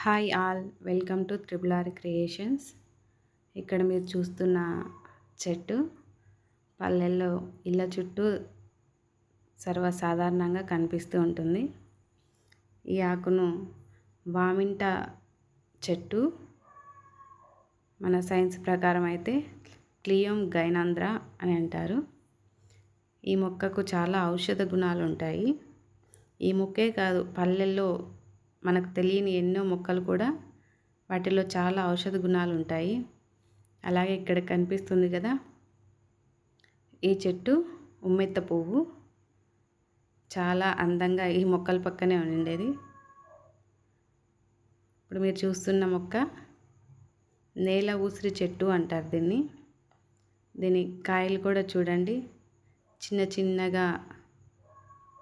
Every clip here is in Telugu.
Hi all welcome to triple R creations. ఇక్కడ మీరు చూస్తున్న చెట్టు పల్లెల్లో ఇళ్ళ చుట్టూ సర్వసాధారణంగా కనిపిస్తూ ఉంటుంది. ఈ ఆకును వామింట చెట్టు మన సైన్స్ ప్రకారం అయితే క్లియోమ్ గైనాంధ్ర అని అంటారు. ఈ మొక్కకు చాలా ఔషధ గుణాలు ఉంటాయి. ఈ మొక్కే కాదు పల్లెల్లో మనకు తెలియని ఎన్నో మొక్కలు కూడా వాటిలో చాలా ఔషధ గుణాలు ఉంటాయి. అలాగే ఇక్కడ కనిపిస్తుంది కదా ఈ చెట్టు ఉమ్మెత్త పువ్వు. చాలా అందంగా ఈ మొక్కల పక్కనే ఉండేది ఇప్పుడు మీరు చూస్తున్న మొక్క నేల ఊసిరి చెట్టు అంటారు దీన్ని. దీని కాయలు కూడా చూడండి. చిన్న చిన్నగా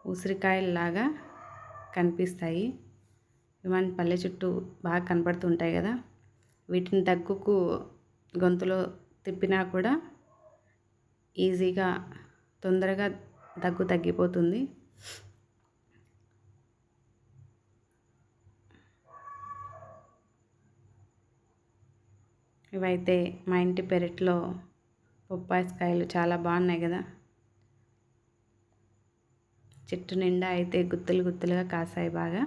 ఉసిరికాయల్లాగా కనిపిస్తాయి. ఇవన్నీ పల్లె చుట్టూ బాగా కనపడుతుంటాయి కదా. వీటిని దగ్గుకు గొంతులో తిప్పినా కూడా ఈజీగా తొందరగా దగ్గు తగ్గిపోతుంది. ఇవైతే మా ఇంటి పెరట్లో బొప్పాయికాయలు చాలా బాగున్నాయి కదా. చెట్టు నిండా అయితే గుత్తులు గుత్తులుగా కాసాయి బాగా.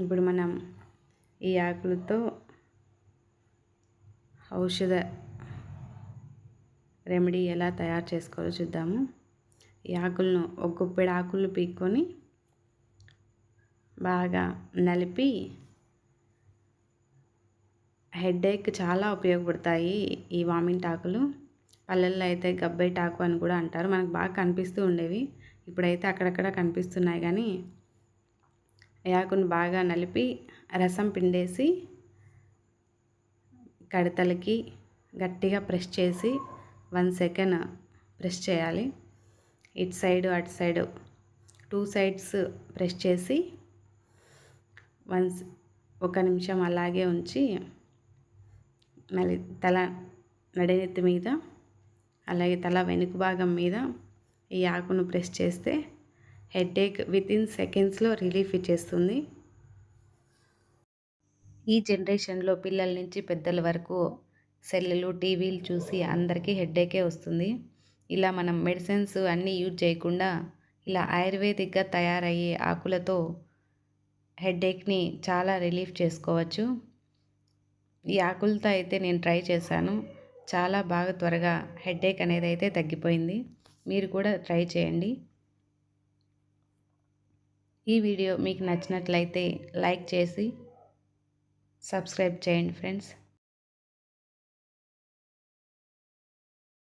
ఇప్పుడు మనం ఈ ఆకులతో ఔషధ రెమెడీ ఎలా తయారు చేసుకోవాలో చూద్దాము. ఈ ఆకులను ఒక గుప్పెడు ఆకులు పీక్కొని బాగా నలిపి హెడేక్ చాలా ఉపయోగపడతాయి ఈ వామింట్ ఆకులు. పల్లెల్లో అయితే గబ్బైటాకు అని కూడా అంటారు. మనకు బాగా కనిపిస్తూ ఉండేవి. ఇప్పుడైతే అక్కడక్కడ కనిపిస్తున్నాయి కానీ ఆకును బాగా నలిపి రసం పిండేసి కడతలకి గట్టిగా ప్రెస్ చేసి వన్ సెకండ్ ప్రెస్ చేయాలి. ఇటు సైడ్ అటు సైడు టూ సైడ్స్ ప్రెస్ చేసి వన్స్ ఒక నిమిషం అలాగే ఉంచి మళ్ళీ తల నడినెత్తి మీద అలాగే తల వెనుక భాగం మీద ఈ ఆకును ప్రెస్ చేస్తే హెడేక్ విత్ ఇన్ సెకండ్స్లో రిలీఫ్ ఇచ్చేస్తుంది. ఈ జనరేషన్లో పిల్లల నుంచి పెద్దల వరకు సెల్లులు టీవీలు చూసి అందరికీ హెడేకే వస్తుంది. ఇలా మనం మెడిసిన్స్ అన్నీ యూజ్ చేయకుండా ఇలా ఆయుర్వేదిక్గా తయారయ్యే ఆకులతో హెడేక్ని చాలా రిలీఫ్ చేసుకోవచ్చు. ఈ ఆకులతో అయితే నేను ట్రై చేశాను. చాలా బాగా త్వరగా హెడేక్ అనేది అయితే తగ్గిపోయింది. మీరు కూడా ట్రై చేయండి. ఈ వీడియో మీకు నచ్చినట్లయితే లైక్ చేసి సబ్స్క్రైబ్ చేయండి ఫ్రెండ్స్.